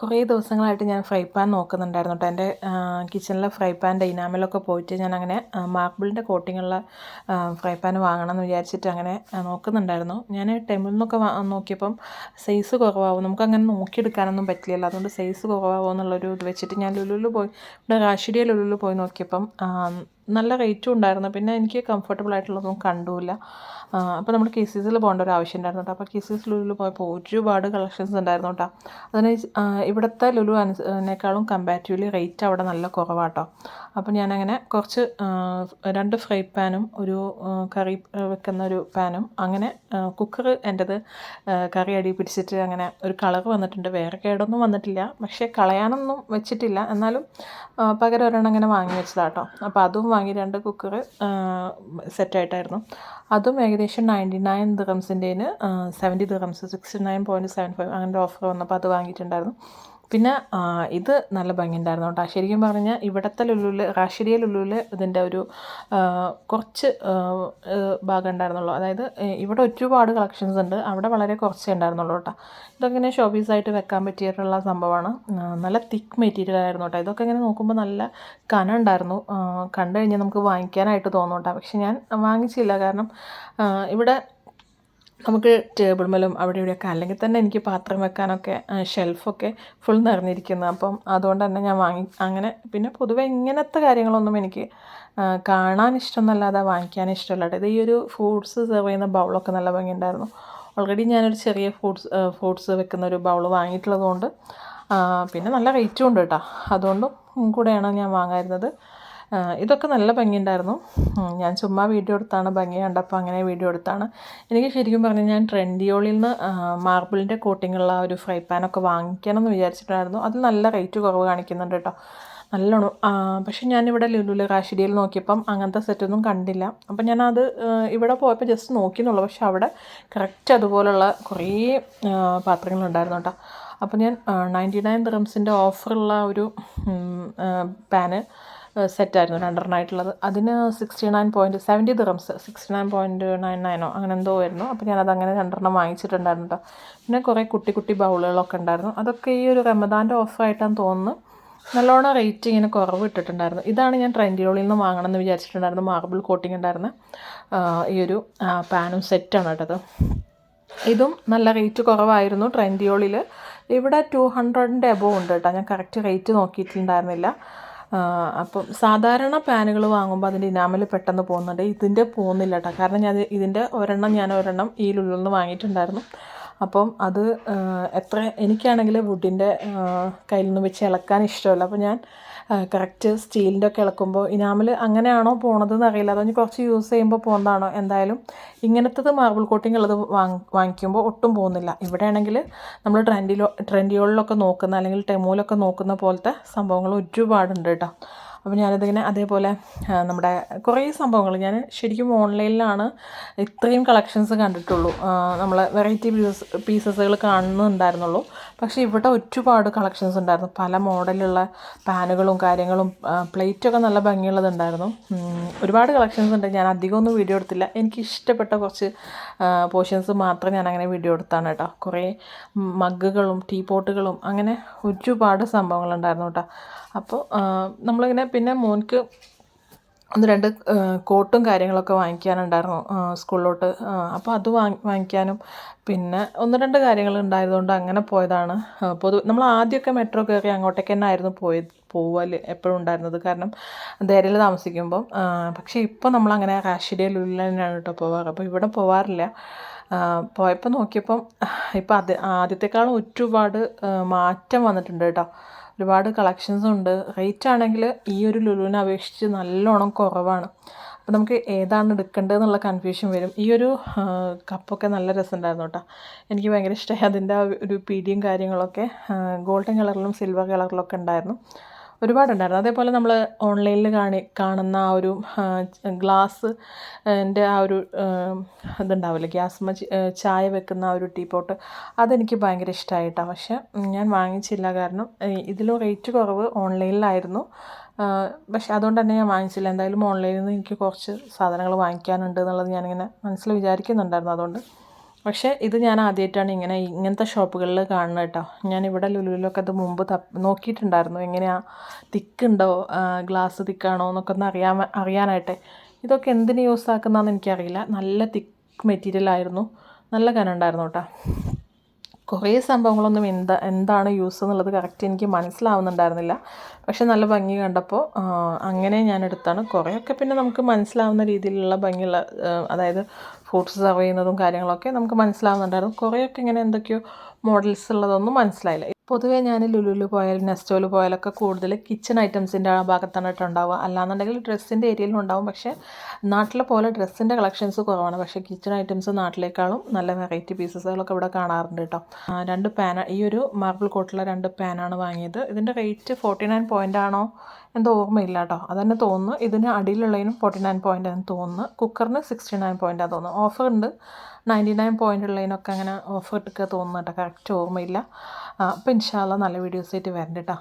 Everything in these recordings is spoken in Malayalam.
കുറേ ദിവസങ്ങളായിട്ട് ഞാൻ ഫ്രൈ പാൻ നോക്കുന്നുണ്ടായിരുന്നു കേട്ടോ എന്റെ കിച്ചണിലെ ഫ്രൈ പാന്റെ ഇനാമലൊക്കെ പോയിട്ട് ഞാൻ അങ്ങനെ മാർബിളിന്റെ കോട്ടിങ്ങുള്ള ഫ്രൈ പാൻ വാങ്ങണം എന്ന് വിചാരിച്ചിട്ട് അങ്ങനെ നോക്കുന്നുണ്ടായിരുന്നു. ഞാൻ ടെമ്പിളിൽ നിന്നൊക്കെ നോക്കിയപ്പം സൈസ് കുറവാകും നമുക്കങ്ങനെ നോക്കിയെടുക്കാനൊന്നും പറ്റില്ലല്ലോ. അതുകൊണ്ട് സൈസ് കുറവാകുമോ എന്നുള്ളൊരു ഇത് വെച്ചിട്ട് ഞാൻ ലുലുലു പോയി ഇവിടെ റാഷിഡിയ ലുലുലു പോയി നോക്കിയപ്പം നല്ല റേറ്റും ഉണ്ടായിരുന്നു. പിന്നെ എനിക്ക് കംഫർട്ടബിൾ ആയിട്ടുള്ളതൊന്നും കണ്ടുമില്ല അപ്പോൾ നമ്മൾ കെ സി സിയിൽ പോകേണ്ട ഒരു ആവശ്യം ഉണ്ടായിരുന്നു കേട്ടോ. അപ്പോൾ കെ സി സി ലുലുവിൽ പോയപ്പോൾ ഒരുപാട് കളക്ഷൻസ് ഉണ്ടായിരുന്നു കേട്ടോ. അതിന് ഇവിടുത്തെ ലുലു അതിനേക്കാളും കമ്പാരിറ്റീവ്ലി റേറ്റ് അവിടെ നല്ല കുറവാട്ടോ അപ്പോൾ ഞാനങ്ങനെ കുറച്ച് രണ്ട് ഫ്രൈ പാനും ഒരു കറി വെക്കുന്ന ഒരു പാനും അങ്ങനെ കുക്കർ എന്റെത് കറി അടി പിടിച്ചിട്ട് അങ്ങനെ ഒരു കളർ വന്നിട്ടുണ്ട്. വേറെ കേടൊന്നും വന്നിട്ടില്ല. പക്ഷേ കളയാനൊന്നും വെച്ചിട്ടില്ല. എന്നാലും പകരം ഒരെണ്ണം അങ്ങനെ വാങ്ങി വെച്ചതാട്ടോ അപ്പോൾ അതും വാങ്ങി രണ്ട് കുക്കർ സെറ്റായിട്ടായിരുന്നു. അതും ഏകദേശം ninety nine ദിറംസിന്റെന് seventy dirhams sixty nine point seven five അങ്ങനെ ഓഫർ വന്നപ്പോൾ അത് വാങ്ങിയിട്ടുണ്ടായിരുന്നു. പിന്നെ ഇത് നല്ല ഭംഗിയുണ്ടായിരുന്നു കേട്ടോ. ശരിക്കും പറഞ്ഞാൽ ഇവിടുത്തെ ലുലുവിൽ ലുലുവിൽ ഇതിന്റെ ഒരു കുറച്ച് ഭാഗം ഉണ്ടായിരുന്നുള്ളൂ. അതായത് ഇവിടെ ഒരുപാട് കളക്ഷൻസ് ഉണ്ട്. അവിടെ വളരെ കുറച്ചേ ഉണ്ടായിരുന്നുള്ളൂ കേട്ടോ. ഇതൊക്കെ ഷോപ്പീസായിട്ട് വെക്കാൻ പറ്റിയിട്ടുള്ള സംഭവമാണ്. നല്ല തിക്ക് മെറ്റീരിയൽ ആയിരുന്നു കേട്ടോ. ഇതൊക്കെ ഇങ്ങനെ നോക്കുമ്പോൾ നല്ല കനം ഉണ്ടായിരുന്നു. കണ്ടു കഴിഞ്ഞാൽ നമുക്ക് വാങ്ങിക്കാനായിട്ട് തോന്നും കേട്ടോ. പക്ഷെ ഞാൻ വാങ്ങിച്ചില്ല. കാരണം ഇവിടെ നമുക്ക് ടേബിൾ മേലും അവിടെ ഇവിടെയൊക്കെ അല്ലെങ്കിൽ തന്നെ എനിക്ക് പാത്രം വെക്കാനൊക്കെ ഷെൽഫൊക്കെ ഫുൾ നിറഞ്ഞിരിക്കുന്നു. അപ്പം അതുകൊണ്ട് തന്നെ ഞാൻ വാങ്ങി അങ്ങനെ പിന്നെ പൊതുവെ ഇങ്ങനത്തെ കാര്യങ്ങളൊന്നും എനിക്ക് കാണാൻ ഇഷ്ടമൊന്നല്ലാതെ വാങ്ങിക്കാൻ ഇഷ്ടമല്ല ഇത് ഈ ഒരു ഫ്രൂട്ട്സ് സെർവ് ചെയ്യുന്ന ബൗളൊക്കെ നല്ല ഭംഗിയുണ്ടായിരുന്നു. ഓൾറെഡി ഞാനൊരു ചെറിയ ഫ്രൂട്ട്സ് ഫ്രൂട്ട്സ് വെക്കുന്ന ഒരു ബൗൾ വാങ്ങിയിട്ടുള്ളതുകൊണ്ട് പിന്നെ നല്ല റേറ്റും ഉണ്ട് കേട്ടോ. അതുകൊണ്ടും കൂടെയാണ് ഞാൻ വാങ്ങായിരുന്നത് ഇതൊക്കെ നല്ല ഭംഗിയുണ്ടായിരുന്നു. ഞാൻ ചുമ്മാ വീഡിയോ എടുത്താണ് ഭംഗി കണ്ടപ്പോൾ അങ്ങനെ വീഡിയോ എടുത്താണ്. എനിക്ക് ശരിക്കും പറഞ്ഞാൽ ഞാൻ ട്രെൻഡിയോളിൽ നിന്ന് മാർബിളിന്റെ കോട്ടിങ്ങുള്ള ഒരു ഫ്രൈ പാനൊക്കെ വാങ്ങിക്കണം എന്ന് വിചാരിച്ചിട്ടുണ്ടായിരുന്നു. അത് നല്ല റേറ്റ് കുറവ് കാണിക്കുന്നുണ്ട് കേട്ടോ. നല്ലോണം പക്ഷേ ഞാനിവിടെ ലുലുല കാശിരിയിൽ നോക്കിയപ്പം അങ്ങനത്തെ സെറ്റൊന്നും കണ്ടില്ല. അപ്പം ഞാനത് ഇവിടെ പോയപ്പോൾ ജസ്റ്റ് നോക്കിയെന്നുള്ളൂ പക്ഷെ അവിടെ കറക്റ്റ് അതുപോലുള്ള കുറേ പാത്രങ്ങളുണ്ടായിരുന്നു കേട്ടോ. അപ്പോൾ ഞാൻ നയന്റി നയൻ റംസിന്റെ ഓഫറുള്ള ഒരു പാന് സെറ്റായിരുന്നു രണ്ടെണ്ണമായിട്ടുള്ളത് അതിന് sixty nine point seventy dirhams sixty nine point nine നയനോ അങ്ങനെ എന്തോ ആയിരുന്നു. അപ്പോൾ ഞാനത് അങ്ങനെ രണ്ടെണ്ണം വാങ്ങിച്ചിട്ടുണ്ടായിരുന്നു കേട്ടോ പിന്നെ കുറേ കുട്ടി കുട്ടി ബൗളുകളൊക്കെ ഉണ്ടായിരുന്നു. അതൊക്കെ ഈ ഒരു റമദാന്റെ ഓഫറായിട്ടാണ് തോന്നുന്നു. നല്ലോണം റേറ്റ് ഇങ്ങനെ കുറവ് ഇട്ടിട്ടുണ്ടായിരുന്നു. ഇതാണ് ഞാൻ ട്രെൻഡിയോളിൽ നിന്ന് വാങ്ങണം എന്ന് വിചാരിച്ചിട്ടുണ്ടായിരുന്നു. മാർബിൾ കോട്ടിംഗ് ഉണ്ടായിരുന്ന ഈ ഒരു പാനും സെറ്റാണ് കേട്ടത് ഇതും. നല്ല റേറ്റ് കുറവായിരുന്നു ട്രെൻഡിയോളിൽ ഇവിടെ ടു ഹൺഡ്രഡിന്റെ എബോ ഉണ്ട് കേട്ടോ ഞാൻ കറക്റ്റ് റേറ്റ് നോക്കിയിട്ടുണ്ടായിരുന്നില്ല. അപ്പം സാധാരണ പാനുകൾ വാങ്ങുമ്പോൾ അതിന്റെ ഇനാമൽ പെട്ടെന്ന് പോകുന്നുണ്ട്. ഇതിന്റെ പോകുന്നില്ല കേട്ടോ കാരണം ഞാൻ ഇതിന്റെ ഒരെണ്ണം ഞാൻ ഒരെണ്ണം ഈ ലുള്ളിൽ നിന്ന് വാങ്ങിയിട്ടുണ്ടായിരുന്നു. അപ്പം അത് എത്ര എനിക്കാണെങ്കിൽ വുഡിന്റെ കയ്യിൽ നിന്ന് വെച്ച് ഇളക്കാൻ ഇഷ്ടമല്ല. അപ്പോൾ ഞാൻ കറക്റ്റ് സ്റ്റീലിന്റെ ഒക്കെ ഇളക്കുമ്പോൾ ഇനാമൽ അങ്ങനെയാണോ പോണതെന്ന് അറിയില്ല. അതൊന്ന് കുറച്ച് യൂസ് ചെയ്യുമ്പോൾ പോകുന്നതാണോ എന്തായാലും ഇങ്ങനത്തത് മാർബിൾ കോട്ടിംഗ് ഉള്ളത് വാങ്ങി വാങ്ങിക്കുമ്പോൾ ഒട്ടും പോകുന്നില്ല. ഇവിടെ ആണെങ്കിൽ നമ്മൾ ട്രെൻഡിലോ ട്രെൻഡിയോളിലൊക്കെ നോക്കുന്ന അല്ലെങ്കിൽ ടെമോയിലൊക്കെ നോക്കുന്ന പോലത്തെ സംഭവങ്ങൾ ഒരുപാടുണ്ട് കേട്ടോ. അപ്പോൾ ഞാനിതിങ്ങനെ അതേപോലെ നമ്മുടെ കുറേ സംഭവങ്ങൾ ഞാൻ ശരിക്കും ഓൺലൈനിലാണ് ഇത്രയും കളക്ഷൻസ് കണ്ടിട്ടുള്ളൂ. നമ്മൾ വെറൈറ്റി പീസസ് പീസസുകൾ കാണുന്നുണ്ടായിരുന്നുള്ളൂ. പക്ഷേ ഇവിടെ ഒരുപാട് കളക്ഷൻസ് ഉണ്ടായിരുന്നു. പല മോഡലുള്ള പാനുകളും കാര്യങ്ങളും പ്ലേറ്റൊക്കെ നല്ല ഭംഗിയുള്ളതുണ്ടായിരുന്നു. ഒരുപാട് കളക്ഷൻസ് ഉണ്ട്. ഞാൻ അധികം ഒന്നും വീഡിയോ എടുത്തില്ല. എനിക്ക് ഇഷ്ടപ്പെട്ട കുറച്ച് പോർഷൻസ് മാത്രം ഞാൻ അങ്ങനെ വീഡിയോ എടുത്താണ് കേട്ടോ. കുറേ മഗ്ഗുകളും ടീ പോട്ടുകളും അങ്ങനെ ഒരുപാട് സംഭവങ്ങളുണ്ടായിരുന്നു കേട്ടോ. അപ്പോൾ നമ്മളിങ്ങനെ പിന്നെ മോൻക്ക് ഒന്ന് രണ്ട് കോട്ടും കാര്യങ്ങളൊക്കെ വാങ്ങിക്കാനുണ്ടായിരുന്നു സ്കൂളിലോട്ട്. അപ്പോൾ അത് വാങ്ങി വാങ്ങിക്കാനും. പിന്നെ ഒന്ന് രണ്ട് കാര്യങ്ങൾ ഉണ്ടായതുകൊണ്ട് അങ്ങനെ പോയതാണ്. പൊതു നമ്മൾ ആദ്യമൊക്കെ മെട്രോ കയറി അങ്ങോട്ടേക്ക് തന്നെ ആയിരുന്നു പോയത് പോവൽ എപ്പോഴും ഉണ്ടായിരുന്നത്. കാരണം ധൈര്യയിൽ താമസിക്കുമ്പം പക്ഷേ ഇപ്പോൾ നമ്മളങ്ങനെ റാഷിഡിയ ലുലിൽ തന്നെയാണ് കേട്ടോ പോവാറ്. അപ്പോൾ ഇവിടെ പോവാറില്ല. പോയപ്പോൾ നോക്കിയപ്പം ഇപ്പോൾ അത് ആദ്യത്തെക്കാളും ഒരുപാട് മാറ്റം വന്നിട്ടുണ്ട് കേട്ടോ. ഒരുപാട് കളക്ഷൻസ് ഉണ്ട്. റേറ്റ് ആണെങ്കിൽ ഈ ഒരു ലുലുവിനെ അപേക്ഷിച്ച് നല്ലോണം കുറവാണ്. അപ്പോൾ നമുക്ക് ഏതാണ് എടുക്കേണ്ടത് എന്നുള്ള കൺഫ്യൂഷൻ വരും. ഈ ഒരു കപ്പൊക്കെ നല്ല രസമുണ്ടായിരുന്നു കേട്ടോ. എനിക്ക് ഭയങ്കര ഇഷ്ടമായി അതിന്റെ ഒരു പിടിയും കാര്യങ്ങളൊക്കെ ഗോൾഡൻ കളറിലും സിൽവർ കളറിലൊക്കെ ഉണ്ടായിരുന്നു. ഒരുപാടുണ്ടായിരുന്നു. അതേപോലെ നമ്മൾ ഓൺലൈനിൽ കാണി കാണുന്ന ആ ഒരു ഗ്ലാസ് എന്റെ ആ ഒരു ഇതുണ്ടാവില്ലേ? ഗ്യാസ്മ ചായ വെക്കുന്ന ആ ഒരു ടീ പോട്ട്. അതെനിക്ക് ഭയങ്കര ഇഷ്ടമായിട്ടാണ് പക്ഷെ ഞാൻ വാങ്ങിച്ചില്ല കാരണം ഇതിലും റേറ്റ് കുറവ് ഓൺലൈനിലായിരുന്നു പക്ഷെ അതുകൊണ്ട് തന്നെ ഞാൻ വാങ്ങിച്ചില്ല. എന്തായാലും ഓൺലൈനിൽ നിന്ന് എനിക്ക് കുറച്ച് സാധനങ്ങൾ വാങ്ങിക്കാനുണ്ട് എന്നുള്ളത് ഞാനിങ്ങനെ മനസ്സിൽ വിചാരിക്കുന്നുണ്ടായിരുന്നു. അതുകൊണ്ട് പക്ഷേ ഇത് ഞാൻ ആദ്യമായിട്ടാണ് ഇങ്ങനെ ഇങ്ങനത്തെ ഷോപ്പുകളിൽ കാണുന്നത് കേട്ടോ. ഞാൻ ഇവിടെ ലുലുലൊക്കെ അത് മുമ്പ് നോക്കിയിട്ടുണ്ടായിരുന്നു. എങ്ങനെയാണ് തിക്കുണ്ടോ ഗ്ലാസ് തിക്കാണോ എന്നൊക്കെ ഒന്ന് അറിയാൻ അറിയാനായിട്ട്. ഇതൊക്കെ എന്തിന് യൂസ് ആക്കുന്നതെന്ന് എനിക്കറിയില്ല. നല്ല തിക്ക് മെറ്റീരിയൽ ആയിരുന്നു. നല്ല കനം ഉണ്ടായിരുന്നു കേട്ടോ. കുറേ സംഭവങ്ങളൊന്നും എന്താ എന്താണ് യൂസ് എന്നുള്ളത് കറക്റ്റ് എനിക്ക് മനസ്സിലാവുന്നുണ്ടായിരുന്നില്ല. പക്ഷെ നല്ല ഭംഗി കണ്ടപ്പോൾ അങ്ങനെ ഞാൻ എടുത്താണ്. കുറേയൊക്കെ പിന്നെ നമുക്ക് മനസ്സിലാവുന്ന രീതിയിലുള്ള ഭംഗിയുള്ള അതായത് ഫ്രൂട്ട്സ് സെർവ് ചെയ്യുന്നതും കാര്യങ്ങളൊക്കെ നമുക്ക് മനസ്സിലാവുന്നുണ്ടായിരുന്നു. കുറേയൊക്കെ ഇങ്ങനെ എന്തൊക്കെയോ മോഡൽസ് ഉള്ളതൊന്നും മനസ്സിലായില്ല. പൊതുവേ ഞാൻ ലുലുലു പോയാൽ നെസ്റ്റോയിൽ പോയാലൊക്കെ കൂടുതൽ കിച്ചൺ ഐറ്റംസിന്റെ ആ ഭാഗത്താണ് കേട്ടോ ഉണ്ടാവുക. അല്ലാന്നുണ്ടെങ്കിൽ ഡ്രസ്സിന്റെ ഏരിയയിലും ഉണ്ടാവും. പക്ഷേ നാട്ടിലെ പോലെ ഡ്രസ്സിന്റെ കളക്ഷൻസ് കുറവാണ്. പക്ഷേ കിച്ചൺ ഐറ്റംസ് നാട്ടിലേക്കാളും നല്ല വെറൈറ്റി പീസസുകളൊക്കെ ഇവിടെ കാണാറുണ്ട് കേട്ടോ. രണ്ട് പാന ഈ ഒരു മാർബിൾ കോട്ടിലെ രണ്ട് പാനാണ് വാങ്ങിയത്. ഇതിന്റെ റേറ്റ് ഫോർട്ടി നയൻ പോയിന്റ് ആണോ എന്തോ ഓർമ്മയില്ല കേട്ടോ. അതന്നെ തോന്നുന്നു. ഇതിന് അടിയിലുള്ളതിനും ഫോർട്ടി നയൻ പോയിന്റ് തോന്നുന്നു. കുക്കറിന് സിക്സ്റ്റി നയൻ പോയിന്റ് തോന്നുന്നു. ഓഫർ ഉണ്ട് നയന്റി നയൻ പോയിന്റ് ഉള്ളതിനൊക്കെ അങ്ങനെ ഓഫർ എടുക്കുക തോന്നുന്നു കേട്ടോ. കറക്റ്റ് ഓർമ്മയില്ല. അപ്പോൾ ഇൻഷാല്ല നല്ല വീഡിയോസ് ആയിട്ട് വരണ്ട കേട്ടോ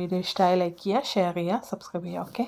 വീഡിയോ ഇഷ്ടമായി ലൈക്ക് ചെയ്യുക ഷെയർ ചെയ്യുക സബ്സ്ക്രൈബ് ചെയ്യുക ഓക്കെ